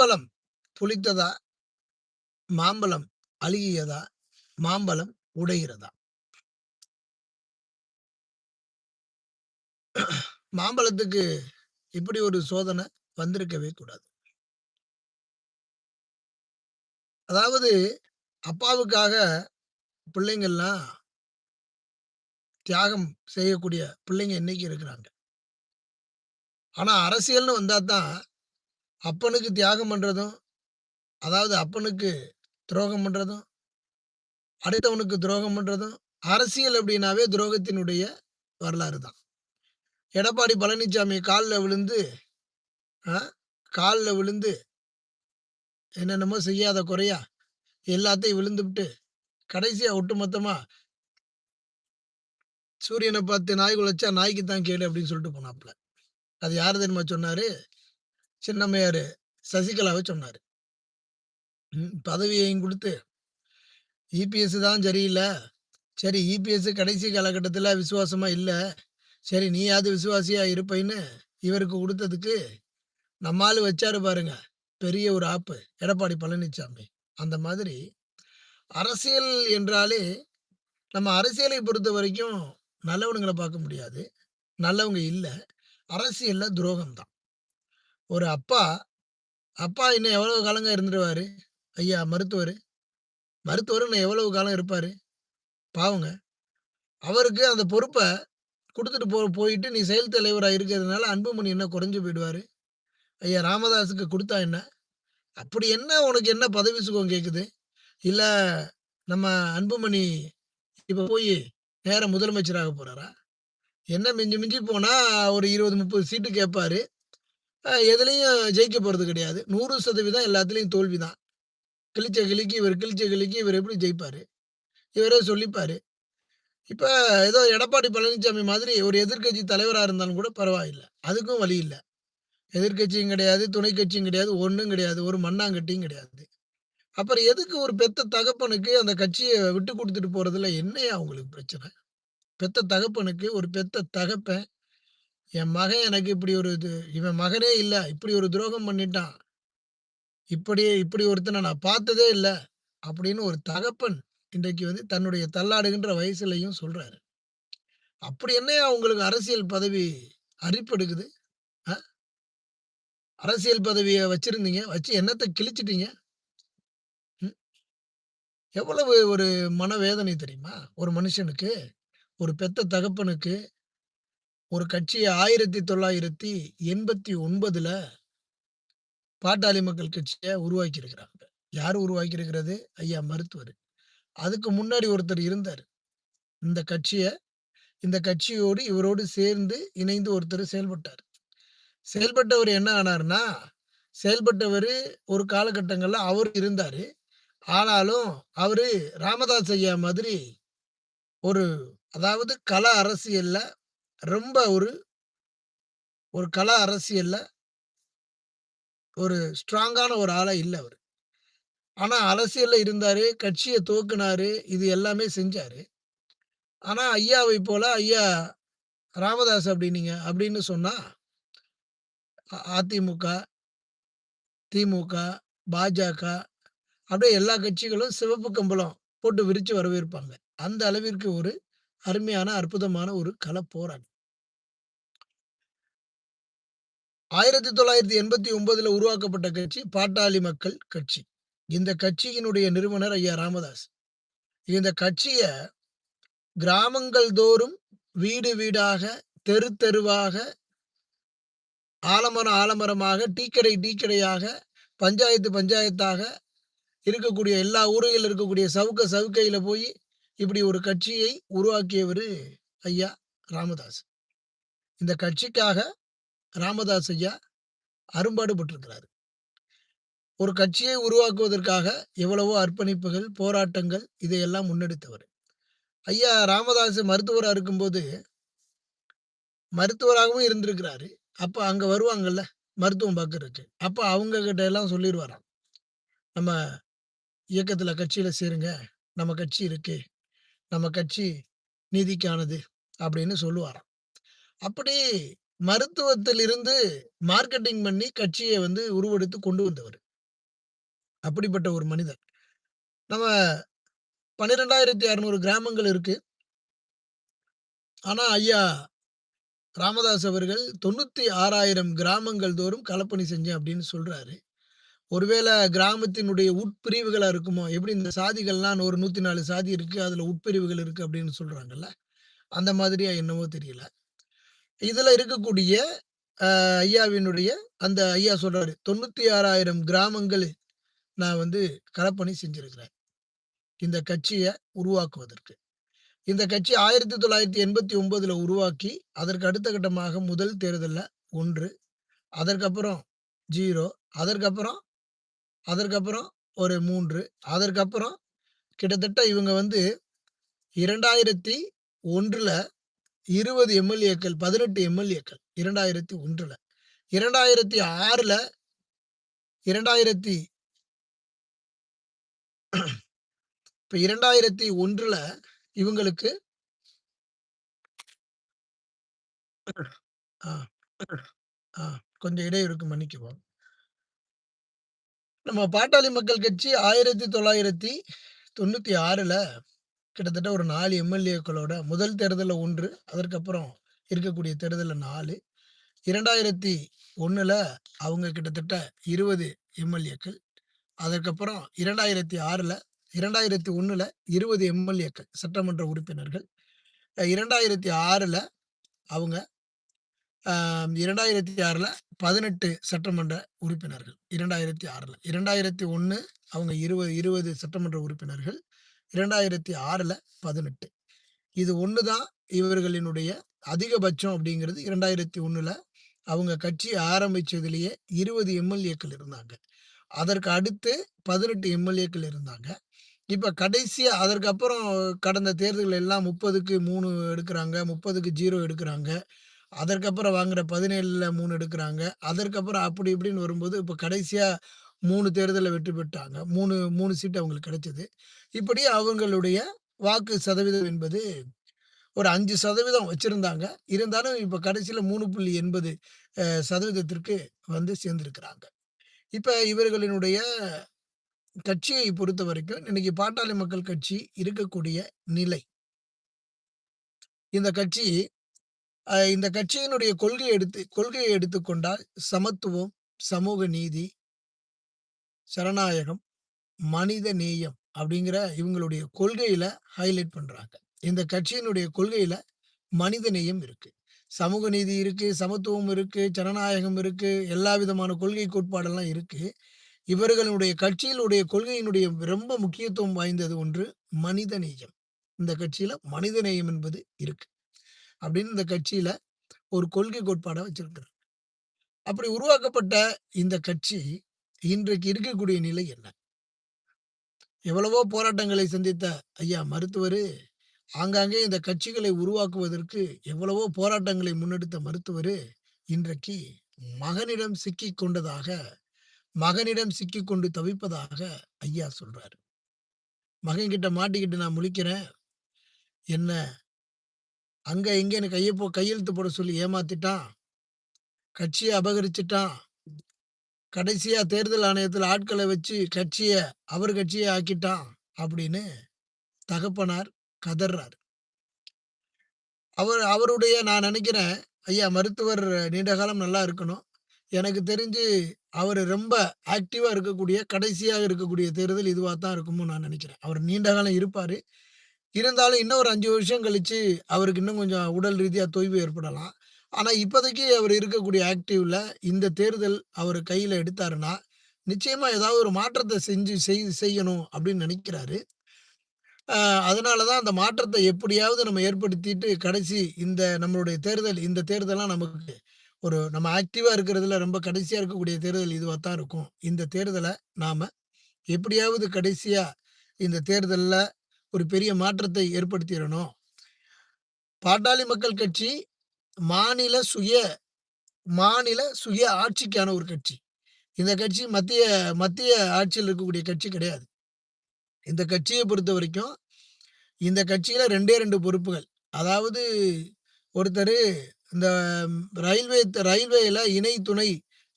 மாம்பழம் புளித்ததா? மாம்பழம் அழுகியதா? மாம்பழம் உடைகிறதா? மாம்பழத்துக்கு இப்படி ஒரு சோதனை வந்திருக்கவே கூடாது. அதாவது அப்பாவுக்காக பிள்ளைங்கள்லாம் தியாகம் செய்யக்கூடிய பிள்ளைங்க இன்னைக்கு இருக்கிறாங்க. ஆனா அரசியல்னு வந்தா தான் அப்பனுக்கு தியாகம் பண்ணுறதும் அதாவது அப்பனுக்கு துரோகம் பண்ணுறதும் அடுத்தவனுக்கு துரோகம் பண்ணுறதும் அரசியல் அப்படின்னாவே துரோகத்தினுடைய வரலாறு தான். எடப்பாடி பழனிசாமி காலில் விழுந்து காலில் விழுந்து என்னென்னமோ செய்யாத குறையா எல்லாத்தையும் விழுந்துவிட்டு கடைசியாக ஒட்டுமொத்தமாக சூரியனை பார்த்து நாய் குலைச்சா நாய்க்கு தான் கேடு அப்படின்னு சொல்லிட்டு போனாப்புல. அது யார் தெரியுமா சொன்னார்? சின்னம்மையார் சசிகலாவை சொன்னார். பதவியையும் கொடுத்து இபிஎஸ் தான் சரியில்லை. சரி இபிஎஸ் கடைசி காலகட்டத்தில் விசுவாசமாக இல்லை. சரி நீயாவது விசுவாசியாக இருப்பைன்னு இவருக்கு கொடுத்ததுக்கு நம்மால் வச்சாரு பாருங்க பெரிய ஒரு ஆப்பு எடப்பாடி பழனிசாமி அந்த மாதிரி அரசியல் என்றாலே நம்ம அரசியலை பொறுத்த வரைக்கும் நல்லவனுங்களை பார்க்க முடியாது. நல்லவங்க இல்லை அரசியலில் துரோகம் தான் ஒரு அப்பா அப்பா இன்னும் எவ்வளவு காலங்க இருந்துருவாரு? ஐயா மருத்துவர்? மருத்துவர் இன்னும் எவ்வளவு காலம் இருப்பார்? பாவங்க. அவருக்கு அந்த பொறுப்பை கொடுத்துட்டு போ போயிட்டு நீ செயல் தலைவராக இருக்கிறதுனால அன்புமணி என்ன குறைஞ்சு போயிடுவார்? ஐயா ராமதாஸுக்கு கொடுத்தா என்ன? அப்படி என்ன உனக்கு என்ன பதவி சுகம் கேட்குது இல்லை நம்ம அன்புமணி இப்போ போய் நேர முதலமைச்சராக போகிறாரா என்ன மிஞ்சி மிஞ்சி போனால் ஒரு இருபது முப்பது சீட்டு கேட்பாரு எதுலையும் ஜெயிக்க போகிறது கிடையாது நூறு சதவீதம் எல்லாத்துலேயும் தோல்வி தான் கிழிச்ச கிளிக்கு இவர் கிழிச்ச கிளிக்கு இவர் எப்படி ஜெயிப்பார் இவரே சொல்லிப்பார் இப்போ ஏதோ எடப்பாடி பழனிசாமி மாதிரி ஒரு எதிர்க்கட்சி தலைவராக இருந்தாலும் கூட பரவாயில்லை அதுக்கும் வழி இல்லை எதிர்க்கட்சியும் கிடையாது, துணை கட்சியும் கிடையாது, ஒன்றும் கிடையாது. ஒரு மண்ணாங்கட்டியும் கிடையாது. அப்புறம் எதுக்கு ஒரு பெத்த தகப்பனுக்கு அந்த கட்சியை விட்டு கொடுத்துட்டு போகிறதுல என்னையா அவங்களுக்கு பிரச்சனை? பெத்த தகப்பனுக்கு ஒரு பெத்த தகப்பன், என் மகன் எனக்கு இப்படி ஒரு இது இவன் மகனே இல்லை இப்படி ஒரு துரோகம் பண்ணிட்டான். இப்படி இப்படி ஒருத்தனை நான் பார்த்ததே இல்லை அப்படின்னு ஒரு தகப்பன் இன்றைக்கு வந்து தன்னுடைய தள்ளாடுகின்ற வயசுலையும் சொல்றாரு. அப்படி என்னையா அவங்களுக்கு அரசியல் பதவி அரிப்படுக்குது அரசியல் பதவியை வச்சிருந்தீங்க வச்சு என்னத்தை கிழிச்சிட்டீங்க? எவ்வளவு ஒரு மனவேதனை தெரியுமா? ஒரு மனுஷனுக்கு ஒரு பெத்த தகப்பனுக்கு ஒரு கட்சியை ஆயிரத்தி தொள்ளாயிரத்தி எண்பத்தி ஒன்பதுல பாட்டாளி மக்கள் கட்சியை உருவாக்கி இருக்கிறாங்க யார் உருவாக்கி இருக்கிறது ஐயா மருத்துவர். அதுக்கு முன்னாடி ஒருத்தர் இருந்தார். இந்த கட்சியை இந்த கட்சியோடு இவரோடு சேர்ந்து இணைந்து ஒருத்தர் செயல்பட்டார். செயல்பட்டவர் என்ன ஆனார்னா செயல்பட்டவர் ஒரு காலகட்டங்களில் அவர் இருந்தார். ஆனாலும் அவரு ராமதாஸ் ஐயா மாதிரி ஒரு அதாவது கல அரசியல்ல ரொம்ப ஒரு ஒரு கலா அரசியல்ல ஒரு ஸ்ட்ராங்கான ஒரு ஆளா இல்லை அவர் ஆனா அரசியல்ல இருந்தாரு. கட்சியை தோக்குனாரு இது எல்லாமே செஞ்சாரு. ஆனா ஐயாவை போல ஐயா ராமதாஸ் அப்படின்னீங்க அப்படின்னு சொன்னா அதிமுக, திமுக, பாஜக அப்படியே எல்லா கட்சிகளும் சிவப்பு கம்பளம் போட்டு விரிச்சு வரவேற்பாங்க. அந்த அளவிற்கு ஒரு அருமையான, அற்புதமான ஒரு கள போராட்டம். ஆயிரத்தி தொள்ளாயிரத்தி எண்பத்தி ஒன்பதுல உருவாக்கப்பட்ட கட்சி பாட்டாளி மக்கள் கட்சி. இந்த கட்சியினுடைய நிறுவனர் ஐயா ராமதாஸ் இந்த கட்சிய கிராமங்கள் தோறும் வீடு வீடாக தெரு தெருவாக ஆலமரம் ஆலமரமாக டீக்கடை டீக்கடையாக பஞ்சாயத்து பஞ்சாயத்தாக இருக்கக்கூடிய எல்லா ஊர்களில் இருக்கக்கூடிய சவுக்க சவுக்கையில போய் இப்படி ஒரு கட்சியை உருவாக்கியவர் ஐயா ராமதாஸ் இந்த கட்சிக்காக ராமதாஸ் ஐயா அரும்பாடுபட்டிருக்கிறாரு ஒரு கட்சியை உருவாக்குவதற்காக எவ்வளவோ அர்ப்பணிப்புகள் போராட்டங்கள் இதையெல்லாம் முன்னெடுத்தவர். ஐயா ராமதாஸ் மருத்துவராக இருக்கும்போது மருத்துவராகவும் இருந்திருக்கிறாரு. அப்போ அங்கே வருவாங்கல்ல மருத்துவம் பார்க்கறதுக்கு அப்போ அவங்க கிட்ட எல்லாம் சொல்லிடுவாராம். நம்ம இயக்கத்தில் கட்சியில் சேருங்க நம்ம கட்சி இருக்கு நம்ம கட்சி நீதிக்கானது அப்படின்னு சொல்லுவாராம். அப்படி மருத்துவத்திலிருந்து மார்க்கெட்டிங் பண்ணி கட்சியை வந்து உருவெடுத்து கொண்டு வந்தவர் அப்படிப்பட்ட ஒரு மனிதர். நம்ம 12,600 கிராமங்கள் இருக்கு. ஆனா, ஐயா ராமதாஸ் அவர்கள் 96,000 கிராமங்கள் தோறும் கலப்பணி செஞ்சேன் அப்படின்னு சொல்றாரு. ஒருவேளை கிராமத்தினுடைய உட்பிரிவுகளா இருக்குமோ? எப்படி இந்த சாதிகள்லாம் ஒரு 104 சாதி இருக்கு. அதுல உட்பிரிவுகள் இருக்கு அப்படின்னு சொல்றாங்கல்ல. அந்த மாதிரியா என்னவோ தெரியல. இதுல இருக்கக்கூடிய ஐயாவினுடைய அந்த ஐயா சொல்றாரு 96,000 கிராமங்கள் நான் வந்து களப்பணி செஞ்சிருக்கிறேன். இந்த கட்சியை உருவாக்குவதற்கு. இந்த கட்சி 1989ல உருவாக்கி, அதற்கு அடுத்த கட்டமாக முதல் தேர்தலில் ஒன்று அதற்கப்புறம் ஜீரோ அதற்கப்புறம் அதற்கப்புறம் ஒரு மூன்று அதற்கப்புறம் கிட்டத்தட்ட இவங்க வந்து 2001ல இருபது எம்எல்ஏக்கள் பதினெட்டு எம்எல்ஏக்கள் இரண்டாயிரத்தி ஒன்றுல. இரண்டாயிரத்தி ஆறுல இரண்டாயிரத்தி இப்ப இரண்டாயிரத்தி ஒன்றுல இவங்களுக்கு கொஞ்சம் இடையூறுக்கு மன்னிக்குவோம். நம்ம பாட்டாளி மக்கள் கட்சி ஆயிரத்தி தொள்ளாயிரத்தி தொண்ணூத்தி ஆறுல கிட்டத்தட்ட ஒரு நாலு எம்எல்ஏக்களோட முதல் தேர்தலில் ஒன்று அதற்கப்புறம் இருக்கக்கூடிய தேர்தலில் நாலு. இரண்டாயிரத்தி ஒன்றில் அவங்க கிட்டத்தட்ட இருபது எம்எல்ஏக்கள். அதற்கப்புறம் இரண்டாயிரத்தி ஆறில் இரண்டாயிரத்தி ஒன்றில் இருபது எம்எல்ஏக்கள் சட்டமன்ற உறுப்பினர்கள். இரண்டாயிரத்தி ஆறில் அவங்க இரண்டாயிரத்தி ஆறில் பதினெட்டு சட்டமன்ற உறுப்பினர்கள் இரண்டாயிரத்தி ஆறில். இரண்டாயிரத்தி ஒன்று அவங்க இருபது இருபது சட்டமன்ற உறுப்பினர்கள். 2006ல 18 இது ஒன்று தான் இவர்களினுடைய அதிகபட்சம் அப்படிங்கிறது 2001ல அவங்க கட்சி ஆரம்பித்ததுலேயே இருபது எம்.எல்.ஏக்கள் இருந்தாங்க. அதற்கு அடுத்து 18 எம்.எல்.ஏக்கள் இருந்தாங்க. இப்ப கடைசியா அதற்கப்புறம் கடந்த தேர்தல் எல்லாம் முப்பதுக்கு மூணு எடுக்கிறாங்க முப்பதுக்கு ஜீரோ எடுக்கிறாங்க அதற்கப்புறம் வாங்குற பதினேழில் மூணு எடுக்கிறாங்க அதற்கப்புறம் அப்படி இப்படின்னு வரும்போது, இப்ப கடைசியா மூணு தேர்தலில் வெற்றி பெற்றாங்க. 3 3 சீட் அவங்களுக்கு கிடைச்சது. இப்படி அவங்களுடைய வாக்கு சதவீதம் என்பது ஒரு அஞ்சு சதவீதம் வச்சிருந்தாங்க. இருந்தாலும் இப்போ கடைசியில் மூணு புள்ளி எண்பது சதவீதத்திற்கு வந்து சேர்ந்திருக்கிறாங்க. இப்போ இவர்களினுடைய கட்சியை பொறுத்த வரைக்கும் இன்னைக்கு பாட்டாளி மக்கள் கட்சி இருக்கக்கூடிய நிலை. இந்த கட்சி இந்த கட்சியினுடைய கொள்கையை எடுத்து கொள்கையை எடுத்துக்கொண்டால் சமத்துவம், சமூக நீதி சரணாயகம் மனித நேயம் அப்படிங்கிற இவங்களுடைய கொள்கையில ஹைலைட் பண்றாங்க. இந்த கட்சியினுடைய கொள்கையில மனித நேயம் இருக்கு. சமூக நீதி இருக்கு, சமத்துவம் இருக்கு, ஜனநாயகம் இருக்கு, எல்லா விதமான கொள்கை கோட்பாடெல்லாம் இருக்கு. இவர்களுடைய கட்சியினுடைய கொள்கையினுடைய ரொம்ப முக்கியத்துவம் வாய்ந்தது ஒன்று மனித நேயம். இந்த கட்சியில மனித நேயம் என்பது இருக்கு. அப்படின்னு இந்த கட்சியில ஒரு கொள்கை கோட்பாடை வச்சிருக்கிறார் அப்படி உருவாக்கப்பட்ட இந்த கட்சி இன்றைக்கு இருக்கக்கூடிய நிலை என்ன? எவ்வளவோ போராட்டங்களை சந்தித்த ஐயா மருத்துவர் ஆங்காங்கே இந்த கட்சிகளை உருவாக்குவதற்கு எவ்வளவோ போராட்டங்களை முன்னெடுத்த மருத்துவரு, இன்றைக்கு மகனிடம் சிக்கி கொண்டதாக மகனிடம் சிக்கி கொண்டு தவிப்பதாக ஐயா சொல்றாரு. மகன்கிட்ட மாட்டிக்கிட்டு நான் முழிக்கிறேன். என்ன அங்க இங்கன்னு எனக்கு போ கையெழுத்து போட சொல்லி ஏமாத்திட்டான். கட்சியை அபகரிச்சுட்டான். கடைசியா தேர்தல் ஆணையத்தில் ஆட்களை வச்சு கட்சிய அவர் கட்சியை ஆக்கிட்டான். அப்படின்னு தகப்பனார் கதர்றாரு. அவர் அவருடைய நான் நினைக்கிறேன், ஐயா மருத்துவர் நீண்ட காலம் நல்லா இருக்கணும். எனக்கு தெரிஞ்சு அவர் ரொம்ப ஆக்டிவா இருக்கக்கூடிய, கடைசியாக இருக்கக்கூடிய தேர்தல் இதுவாக தான் இருக்கும்னு நான் நினைக்கிறேன். அவர் நீண்ட காலம் இருப்பாரு. இருந்தாலும் இன்னும் ஒரு அஞ்சு வருஷம் கழிச்சு அவருக்கு இன்னும் கொஞ்சம் உடல் ரீதியாக தொய்வு ஏற்படலாம். ஆனா இப்போதைக்கு அவர் இருக்கக்கூடிய ஆக்டிவ்ல இந்த தேர்தல் அவர் கையில எடுத்தாருன்னா, நிச்சயமா ஏதாவது ஒரு மாற்றத்தை செஞ்சு செய் செய்யணும் அப்படின்னு நினைக்கிறாரு. அ அதனால தான் அந்த மாற்றத்தை எப்படியாவது நம்ம ஏற்படுத்திட்டு கடைசி இந்த நம்மளுடைய தேர்தல் இந்த தேர்தலாம் நமக்கு ஒரு நம்ம ஆக்டிவா இருக்கிறதுல ரொம்ப கடைசியா இருக்கக்கூடிய தேர்தல் இதுவா தான் இருக்கும். இந்த தேர்தலை நாம எப்படியாவது கடைசியா இந்த தேர்தலில் ஒரு பெரிய மாற்றத்தை ஏற்படுத்திடணும் பாட்டாளி மக்கள் கட்சி மாநில சுய மாநில சுய ஆட்சிக்கான ஒரு கட்சி. இந்த கட்சி மத்திய மத்திய ஆட்சியில் இருக்கக்கூடிய கட்சி கிடையாது. இந்த கட்சியை பொறுத்த வரைக்கும் இந்த கட்சியில் ரெண்டே ரெண்டு பொறுப்புகள். அதாவது ஒருத்தர் இந்த ரயில்வே ரயில்வேயில் இணை துணை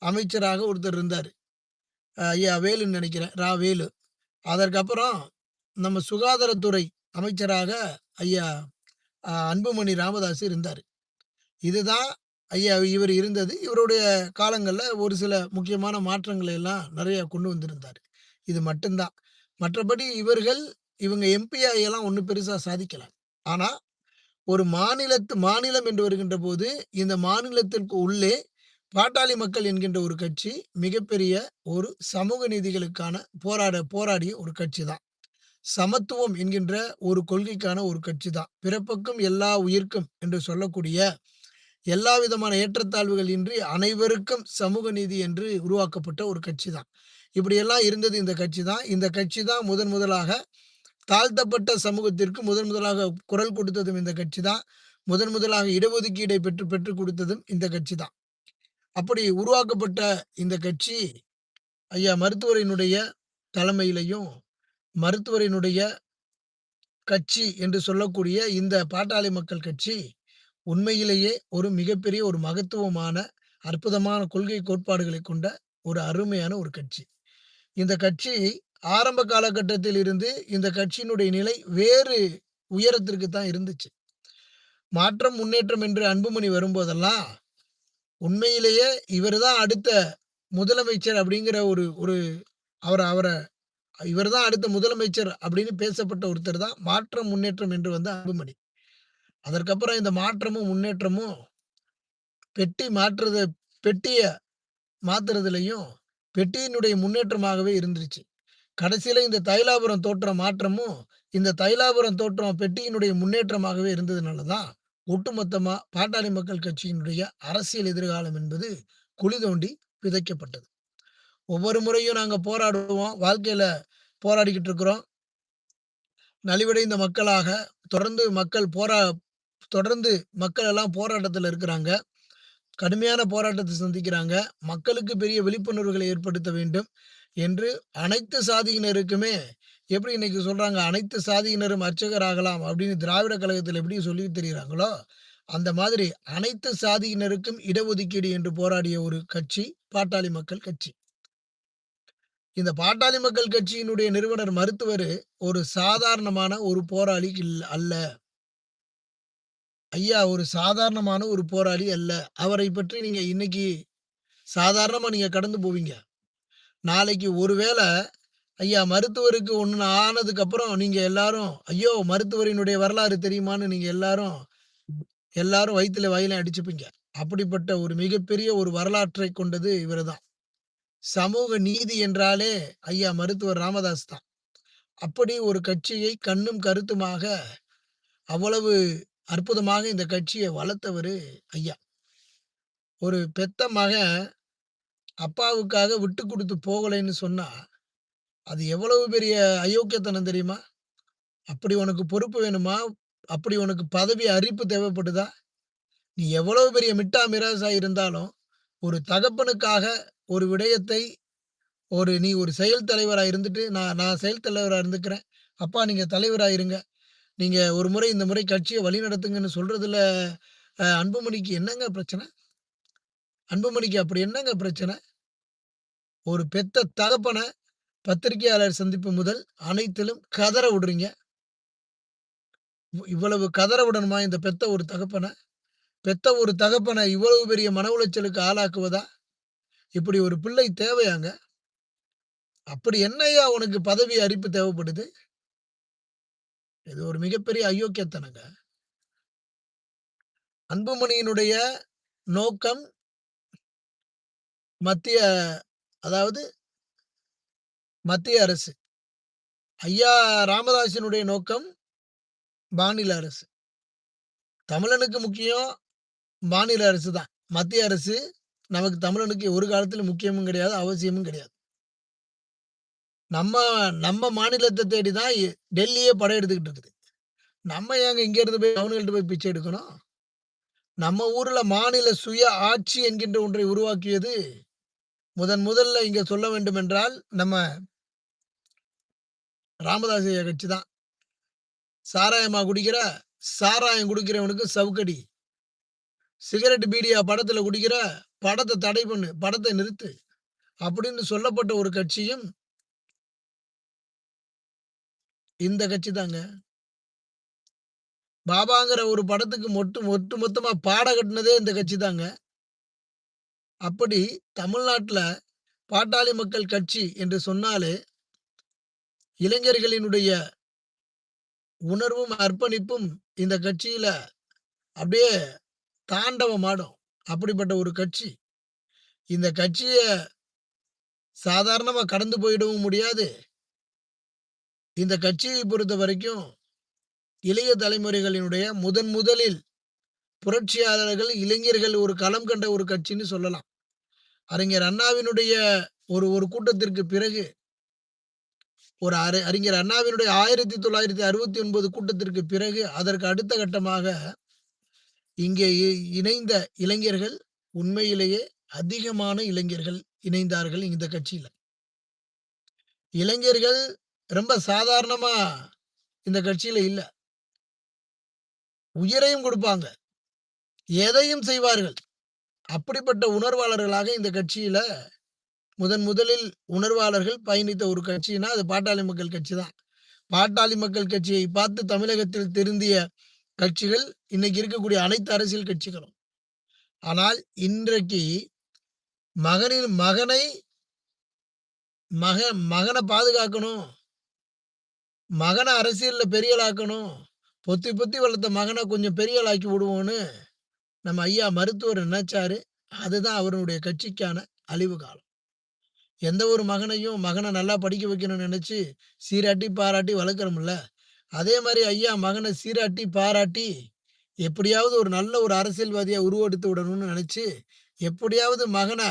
அமைச்சராக ஒருத்தர் இருந்தார் ஐயா வேலுன்னு நினைக்கிறேன் ரா. வேலு. அதற்கப்புறம் நம்ம சுகாதாரத்துறை அமைச்சராக ஐயா அன்புமணி ராமதாஸ் இருந்தார் இதுதான் ஐயா இவர் இருந்தது. இவருடைய காலங்களில் ஒரு சில முக்கியமான மாற்றங்களை எல்லாம் நிறைய கொண்டு வந்திருந்தார் இது மட்டும்தான் மற்றபடி இவர்கள் இவங்க எம்பி எல்லாம் ஒன்றும் பெருசாக சாதிக்கல. ஆனால் ஒரு மாநிலத்து மாநிலம் என்று வருகின்ற போது, இந்த மாநிலத்திற்கு உள்ளே பாட்டாளி மக்கள் என்கின்ற ஒரு கட்சி மிகப்பெரிய ஒரு சமூக நீதிகளுக்கான போராட போராடிய ஒரு கட்சி தான். சமத்துவம் என்கின்ற ஒரு கொள்கைக்கான ஒரு கட்சி தான். பிறப்புக்கும் எல்லா உயிர்க்கும் என்று சொல்லக்கூடிய எல்லா விதமான ஏற்றத்தாழ்வுகள் இன்றி அனைவருக்கும் சமூக நீதி என்று உருவாக்கப்பட்ட ஒரு கட்சி தான். இப்படியெல்லாம் இருந்தது இந்த கட்சி தான். இந்த கட்சி தான் முதன் முதலாக தாழ்த்தப்பட்ட சமூகத்திற்கு முதன் முதலாக குரல் கொடுத்ததும் இந்த கட்சி தான். முதன் முதலாக இடஒதுக்கீடை பெற்று பெற்றுக் கொடுத்ததும் இந்த கட்சி தான். அப்படி உருவாக்கப்பட்ட இந்த கட்சி, ஐயா மருத்துவரினுடைய தலைமையிலையும் மருத்துவரினுடைய கட்சி என்று சொல்லக்கூடிய இந்த பாட்டாளி மக்கள் கட்சி, உண்மையிலேயே ஒரு மிகப்பெரிய ஒரு மகத்துவமான, அற்புதமான கொள்கை கோட்பாடுகளை கொண்ட ஒரு அருமையான ஒரு கட்சி. இந்த கட்சி ஆரம்ப காலகட்டத்தில் இருந்து இந்த கட்சியினுடைய நிலை வேறு உயரத்திற்கு தான் இருந்துச்சு. மாற்றம், முன்னேற்றம் என்று அன்புமணி வரும்போதெல்லாம், உண்மையிலேயே இவர் தான் அடுத்த முதலமைச்சர் அப்படிங்கிற ஒரு ஒரு அவரை அவரை இவர் தான் அடுத்த முதலமைச்சர் அப்படின்னு பேசப்பட்ட ஒருத்தர் தான் மாற்றம், முன்னேற்றம் என்று வந்து அன்புமணி. அதற்கப்புறம் இந்த மாற்றமும், முன்னேற்றமும் பெட்டி மாற்றுறது பெட்டியை மாற்றுறதுலையும் பெட்டியினுடைய முன்னேற்றமாகவே இருந்துருச்சு. கடைசியில் இந்த தைலாபுரம் தோற்றம் மாற்றமும், இந்த தைலாபுரம் தோற்றம் பெட்டியினுடைய முன்னேற்றமாகவே இருந்ததுனால தான், ஒட்டுமொத்தமாக பாட்டாளி மக்கள் கட்சியினுடைய அரசியல் எதிர்காலம் என்பது குழி தோண்டி விதைக்கப்பட்டது. ஒவ்வொரு முறையும் நாங்கள் போராடுவோம். வாழ்க்கையில் போராடிக்கிட்டு இருக்கிறோம். நலிவடைந்த மக்களாக தொடர்ந்து மக்கள் போரா தொடர்ந்து மக்கள் எல்லாம் போராட்டத்தில் இருக்கிறாங்க. கடுமையான போராட்டத்தை சந்திக்கிறாங்க. மக்களுக்கு பெரிய விழிப்புணர்வுகளை ஏற்படுத்த வேண்டும் என்று அனைத்து சாதியினருக்குமே எப்படி இன்னைக்கு சொல்றாங்க, அனைத்து சாதியினரும் அர்ச்சகர் ஆகலாம் அப்படின்னு திராவிட கழகத்தில் எப்படி சொல்லி தெரிகிறாங்களோ அந்த மாதிரி அனைத்து சாதியினருக்கும் இடஒதுக்கீடு என்று போராடிய ஒரு கட்சி பாட்டாளி மக்கள் கட்சி. இந்த பாட்டாளி மக்கள் கட்சியினுடைய நிறுவனர் மருத்துவர் ஒரு சாதாரணமான ஒரு போராளி இல் அல்ல. ஐயா ஒரு சாதாரணமான ஒரு போராளி அல்ல. அவரை பற்றி நீங்க இன்னைக்கு சாதாரணமா நீங்க கடந்து போவீங்க. நாளைக்கு ஒருவேளை ஐயா மருத்துவருக்கு ஒன்று ஆனதுக்கு அப்புறம் நீங்க எல்லாரும், ஐயோ! மருத்துவரினுடைய வரலாறு தெரியுமான்னு நீங்க எல்லாரும் எல்லாரும் வயிற்றுல வாயிலையும் அடிச்சுப்பீங்க. அப்படிப்பட்ட ஒரு மிகப்பெரிய ஒரு வரலாற்றை கொண்டது இவர் தான். சமூக நீதி என்றாலே ஐயா மருத்துவர் ராமதாஸ் தான். அப்படி ஒரு கட்சியை கண்ணும் கருத்துமாக அவ்வளவு அற்புதமாக இந்த கட்சியை வளர்த்தவர் ஐயா. ஒரு பெத்த மகன் அப்பாவுக்காக விட்டு கொடுத்து போகலைன்னு சொன்னா, அது எவ்வளவு பெரிய அயோக்கியத்தனம் தெரியுமா? அப்படி உனக்கு பொறுப்பு வேணுமா? அப்படி உனக்கு பதவி அரிப்பு தேவைப்படுதா? நீ எவ்வளவு பெரிய மிட்டா மிராசா இருந்தாலும், ஒரு தகப்பனுக்காக ஒரு விடயத்தை ஒரு நீ ஒரு செயல் தலைவராக இருந்துட்டு, நான் நான் செயல் தலைவராக இருந்துக்கிறேன். அப்பா நீங்கள் தலைவராக இருங்க. நீங்கள் ஒரு முறை இந்த முறை கட்சியை வழிநடத்துங்கன்னு நடத்துங்கன்னு சொல்கிறதுல அன்புமணிக்கு என்னங்க பிரச்சனை? அன்புமணிக்கு அப்படி என்னங்க பிரச்சனை? ஒரு பெத்த தகப்பனை பத்திரிக்கையாளர் சந்திப்பு முதல் அனைத்திலும் கதற விடுறீங்க. இவ்வளவு கதற விடணுமா இந்த பெத்த ஒரு தகப்பனை பெத்த ஒரு தகப்பனை இவ்வளவு பெரிய மன உளைச்சலுக்கு ஆளாக்குவதா? இப்படி ஒரு பிள்ளை தேவையாங்க? அப்படி என்னய்யா உனக்கு பதவி அரிப்பு தேவைப்படுது? இது ஒரு மிகப்பெரிய அயோக்கியத்தனங்க. அன்புமணியினுடைய நோக்கம் மத்திய அதாவது மத்திய அரசு. ஐயா ராமதாசினுடைய நோக்கம் மாநில அரசு. தமிழனுக்கு முக்கியம் மாநில அரசு தான். மத்திய அரசு நமக்கு தமிழனுக்கு ஒரு காலத்தில் முக்கியமும் கிடையாது, அவசியமும் கிடையாது. நம்ம நம்ம மாநிலத்தை தேடி தான் டெல்லியே டெல்லியே படையெடுத்துக்கிட்டு இருக்குது. நம்ம ஏங்க இங்கேருந்து போய் அவனுங்கள்ட்ட போய் பிச்சை எடுக்கணும்? நம்ம ஊர்ல மாநில சுய ஆட்சி என்கின்ற ஒன்றை உருவாக்கியது, முதன் முதல்ல இங்க சொல்ல வேண்டும் என்றால் நம்ம ராமதாஸ் ஐயா கட்சி தான். சாராயமா குடிக்கிற? சாராயம் குடிக்கிறவனுக்கு சவுக்கடி. சிகரெட், பீடியா படத்துல குடிக்கிற? படத்தை தடை பண்ணு. படத்தை நிறுத்து. அப்படின்னு சொல்லப்பட்ட ஒரு கட்சியும் இந்த கட்சி தாங்க. பாபாங்கிற ஒரு படத்துக்கு மொட்டு ஒட்டு மொத்தமா பாட கட்டினதே இந்த கட்சி தாங்க. அப்படி தமிழ்நாட்டுல பாட்டாளி மக்கள் கட்சி என்று சொன்னாலே இளைஞர்களினுடைய உணர்வும், அர்ப்பணிப்பும் இந்த கட்சியில அப்படியே தாண்டவமாடும். அப்படிப்பட்ட ஒரு கட்சி. இந்த கட்சிய சாதாரணமா கடந்து போயிடவும் முடியாது. இந்த கட்சியை பொறுத்த வரைக்கும் இளைய தலைமுறைகளினுடைய முதன் முதலில் புரட்சியாளர்கள், இளைஞர்கள் ஒரு களம் கண்ட ஒரு கட்சின்னு சொல்லலாம். அறிஞர் அண்ணாவினுடைய ஒரு ஒரு கூட்டத்திற்கு பிறகு ஒரு அறி அறிஞர் அண்ணாவினுடைய 1969 கூட்டத்திற்கு பிறகு அதற்கு அடுத்த கட்டமாக இங்கே இ இணைந்த இளைஞர்கள் உண்மையிலேயே அதிகமான இளைஞர்கள் இணைந்தார்கள் இந்த கட்சியில் இளைஞர்கள் ரொம்ப சாதாரணமா இந்த கட்சியில இல்லை உயிரையும் கொடுப்பாங்க எதையும் செய்வார்கள். அப்படிப்பட்ட உணர்வாளர்களாக இந்த கட்சியில முதன் முதலில் உணர்வாளர்கள் பயணித்த ஒரு கட்சினா, அது பாட்டாளி மக்கள் கட்சி தான். பாட்டாளி மக்கள் கட்சியை பார்த்து தமிழகத்தில் திருந்திய கட்சிகள் இன்னைக்கு இருக்கக்கூடிய அனைத்து அரசியல் கட்சிகளும். ஆனால் இன்றைக்கு மகனின் மகனை மக மகனை பாதுகாக்கணும். மகனை அரசியலில் பெரியலாக்கணும் பொத்தி பொத்தி வளர்த்த மகனை கொஞ்சம் பெரியலாக்கி விடுவோன்னு நம்ம ஐயா மருத்துவர் நினைச்சாரு. அதுதான் அவருடைய கட்சிக்கான அழிவு காலம். எந்த ஒரு மகனையும் மகனை நல்லா படிக்க வைக்கணும்னு நினச்சி சீராட்டி, பாராட்டி வளர்க்குறோம்ல அதே மாதிரி ஐயா மகனை சீராட்டி, பாராட்டி எப்படியாவது ஒரு நல்ல ஒரு அரசியல்வாதியாக உருவெடுத்து விடணும்னு நினச்சி எப்படியாவது மகனை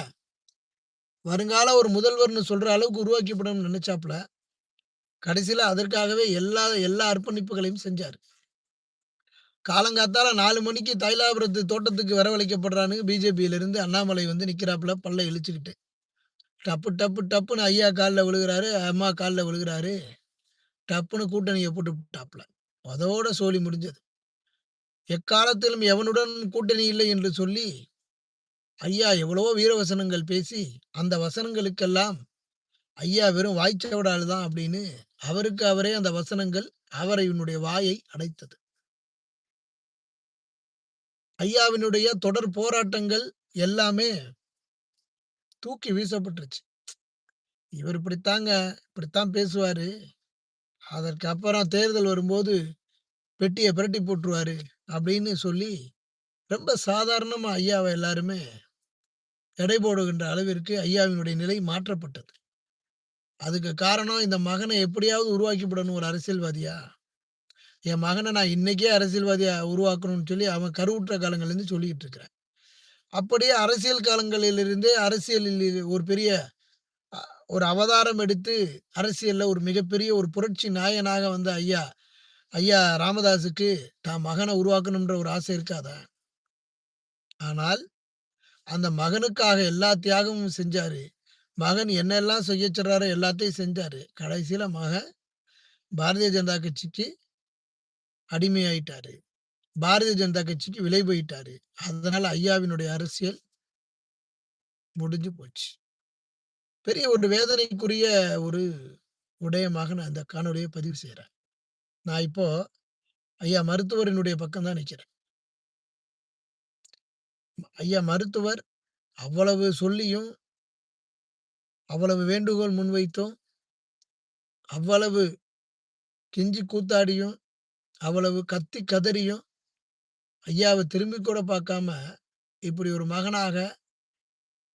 வருங்கால ஒரு முதல்வர்னு சொல்கிற அளவுக்கு உருவாக்கிவிடணும்னு நினச்சாப்புல கடைசியில அதற்காகவே எல்லா எல்லா அர்ப்பணிப்புகளையும் செஞ்சார் காலங்காத்தால நாலு மணிக்கு தைலாபுரத்து தோட்டத்துக்கு வரவழைக்கப்படுறானுங்க பிஜேபியிலிருந்து அண்ணாமலை வந்து நிக்கிறாப்புல பல்ல இளிச்சுக்கிட்டு. டப்பு டப்பு டப்புன்னு ஐயா காலில் விழுகுறாரு, அம்மா காலில் விழுகுறாரு. டப்புன்னு கூட்டணியை போட்டு விட்டாப்புல அதோட சோழி முடிஞ்சது. எக்காலத்திலும் எவனுடன் கூட்டணி இல்லை என்று சொல்லி, ஐயா எவ்வளவோ வீர வசனங்கள் பேசி, அந்த வசனங்களுக்கெல்லாம் ஐயா வெறும் வாய்ச்சவடால் தான் அப்படின்னு அவருக்கு அவரே அந்த வசனங்கள் அவரை இவனுடைய வாயை அடைத்தது. ஐயாவினுடைய தொடர் போராட்டங்கள் எல்லாமே தூக்கி வீசப்பட்டுருச்சு. இவர் இப்படித்தாங்க, இப்படித்தான் பேசுவாரு. அதற்கு அப்புறம் தேர்தல் வரும்போது பெட்டியை பிரட்டி போட்டுருவாரு. அப்படின்னு சொல்லி, ரொம்ப சாதாரணமா ஐயாவை எல்லாருமே எடை போடுகின்ற அளவிற்கு ஐயாவினுடைய நிலை மாற்றப்பட்டது. அதுக்கு காரணம் இந்த மகனை எப்படியாவது உருவாக்கிவிடணும் ஒரு அரசியல்வாதியா. என் மகனை நான் இன்னைக்கே அரசியல்வாதியா உருவாக்கணும்னு சொல்லி அவன் கருவுற்ற காலங்கள்லேருந்து சொல்லிக்கிட்டு இருக்கிறேன். அப்படியே அரசியல் காலங்களிலிருந்தே அரசியலில் ஒரு பெரிய ஒரு அவதாரம் எடுத்து அரசியலில் ஒரு மிகப்பெரிய ஒரு புரட்சி நாயனாக வந்த ஐயா ஐயா ராமதாஸுக்கு தான் மகனை உருவாக்கணும்ன்ற ஒரு ஆசை இருக்காதா? ஆனால், அந்த மகனுக்காக எல்லா தியாகமும் செஞ்சாரு. மகன் என்னெல்லாம் செய்ய சொல்றாரோ எல்லாத்தையும் செஞ்சாரு. கடைசியில மகன் பாரதிய ஜனதா கட்சிக்கு அடிமையாயிட்டாரு. பாரதிய ஜனதா கட்சிக்கு விலை போயிட்டாரு. அதனால ஐயாவினுடைய அரசியல் முடிஞ்சு போச்சு. பெரிய ஒரு வேதனைக்குரிய ஒரு உடையமாக நான் அந்த காணொலியை பதிவு செய்கிறேன் நான் இப்போ ஐயா மருத்துவரினுடைய பக்கம் தான் நிக்கிறேன். ஐயா மருத்துவர் அவ்வளவு சொல்லியும் அவ்வளவு வேண்டுகோள் முன்வைத்தோம் அவ்வளவு கெஞ்சி கூத்தாடியும், அவ்வளவு கத்தி கதறியும் ஐயாவை திரும்பி கூட பார்க்காம, இப்படி ஒரு மகனாக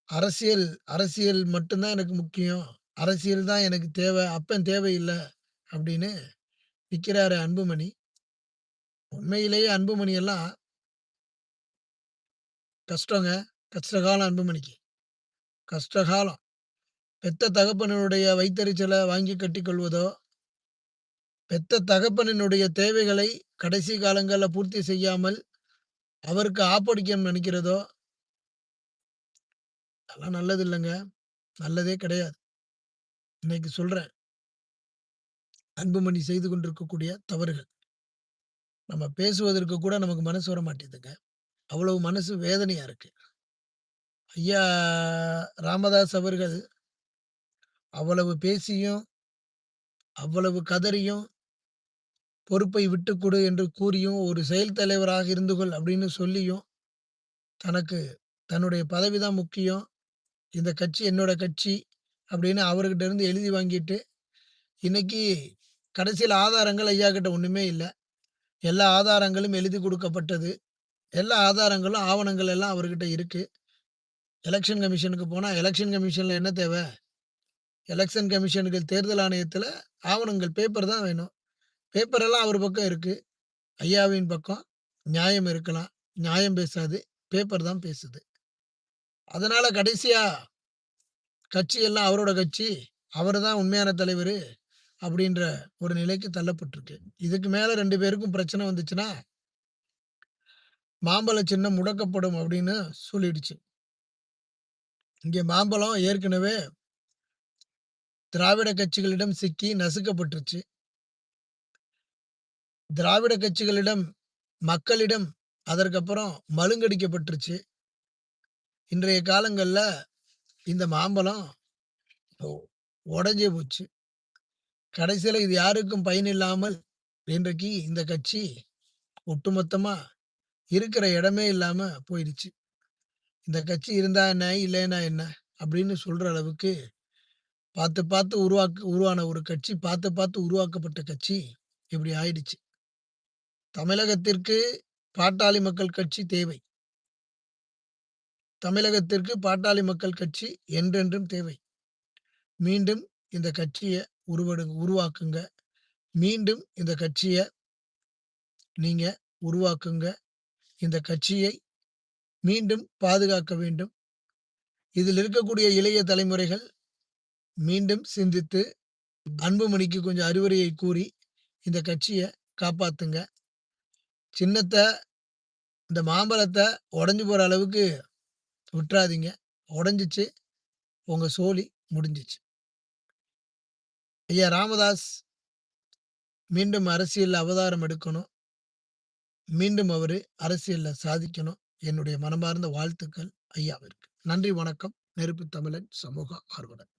அரசியல் அரசியல் மட்டும்தான் எனக்கு முக்கியம். அரசியல் தான் எனக்கு தேவை. அப்பன் தேவையில்லை அப்படின்னு நிற்கிறாரு அன்புமணி. உண்மையிலேயே அன்புமணி எல்லாம் கஷ்டங்க. கஷ்டகாலம் அன்புமணிக்கு. கஷ்டகாலம். பெத்த தகப்பனுடைய வைத்தறிச்சலை வாங்கி கட்டிக்கொள்வதோ பெத்த தகப்பனினுடைய தேவைகளை கடைசி காலங்களில் பூர்த்தி செய்யாமல், அவருக்கு ஆப்படிக்கணும்னு நினைக்கிறதோ அதெல்லாம் நல்லது இல்லைங்க நல்லதே கிடையாது. இன்னைக்கு சொல்றேன். அன்புமணி செய்து கொண்டிருக்கக்கூடிய தவறுகள். நம்ம பேசுவதற்கு கூட நமக்கு மனசு வர மாட்டேங்குதுங்க. அவ்வளவு மனசு வேதனையா இருக்கு. ஐயா ராமதாஸ் அவர்கள் அவ்வளவு பேசியும், அவ்வளவு கதறியும், பொறுப்பை விட்டு கொடு என்று கூறியும், ஒரு செயல் தலைவராக இருந்து கொள் அப்படின்னு சொல்லியும், தனக்கு தன்னுடைய பதவி தான் முக்கியம். இந்த கட்சி என்னோட கட்சி அப்படின்னு அவர்கிட்ட இருந்து எழுதி வாங்கிட்டு, இன்னைக்கு கடைசியில் ஆதாரங்கள் ஐயா கிட்ட ஒன்றுமே இல்லை. எல்லா ஆதாரங்களும் எழுதி கொடுக்கப்பட்டது. எல்லா ஆதாரங்களும், ஆவணங்கள் எல்லாம் அவர்கிட்ட இருக்குது எலெக்ஷன் கமிஷனுக்கு போனால் எலெக்ஷன் கமிஷனில் என்ன தேவை? எலெக்ஷன் கமிஷனுக்கு தேர்தல் ஆணையத்தில் ஆவணங்கள், பேப்பர் தான் வேணும். பேப்பர் எல்லாம் அவர் பக்கம் இருக்குது ஐயாவின் பக்கம் நியாயம் இருக்கலாம். நியாயம் பேசாது. பேப்பர் தான் பேசுது. அதனால் கடைசியாக கட்சி எல்லாம் அவரோட கட்சி. அவர் தான் உண்மையான தலைவர் அப்படின்ற ஒரு நிலைக்கு தள்ளப்பட்டிருக்கு. இதுக்கு மேலே ரெண்டு பேருக்கும் பிரச்சனை வந்துச்சுன்னா மாம்பழ சின்னம் முடக்கப்படும் அப்படின்னு சொல்லிடுச்சு. இங்கே மாம்பழம் ஏற்கனவே திராவிட கட்சிகளிடம் சிக்கி நசுக்கப்பட்டுருச்சு. திராவிட கட்சிகளிடம், மக்களிடம் அதற்கப்புறம் மழுங்கடிக்கப்பட்டுருச்சு. இன்றைய காலங்களில் இந்த மாம்பழம் உடஞ்சே போச்சு. கடைசியில் இது யாருக்கும் பயனில்லாமல் இன்றைக்கு இந்த கட்சி ஒட்டுமொத்தமாக இருக்கிற இடமே இல்லாமல் போயிடுச்சு. இந்த கட்சி இருந்தா என்ன? இல்லைன்னா என்ன? அப்படின்னு சொல்கிற அளவுக்கு பார்த்து பார்த்து உருவாக்கு உருவான ஒரு கட்சி, பார்த்து பார்த்து உருவாக்கப்பட்ட கட்சி இப்படி ஆயிடுச்சு. தமிழகத்திற்கு பாட்டாளி மக்கள் கட்சி தேவை. தமிழகத்திற்கு பாட்டாளி மக்கள் கட்சி என்றென்றும் தேவை. மீண்டும் இந்த கட்சியை உருவடு உருவாக்குங்க. மீண்டும் இந்த கட்சியை நீங்க உருவாக்குங்க. இந்த கட்சியை மீண்டும் பாதுகாக்க வேண்டும். இதில் இருக்கக்கூடிய இளைய தலைமுறைகள் மீண்டும் சிந்தித்து, அன்புமணிக்கு கொஞ்சம் அறிவுரையை கூறி, இந்த கட்சியை காப்பாத்துங்க. சின்னத்தை இந்த மாம்பழத்தை உடஞ்சி போகிற அளவுக்கு விட்றாதீங்க. உடஞ்சிச்சு உங்கள் சோழி முடிஞ்சிச்சு ஐயா ராமதாஸ் மீண்டும் அரசியலில் அவதாரம் எடுக்கணும். மீண்டும் அவர் அரசியலில் சாதிக்கணும். என்னுடைய மனமார்ந்த வாழ்த்துக்கள் ஐயாவிற்கு. நன்றி, வணக்கம். நெருப்பு தமிழன் சமூக ஆர்வலர்.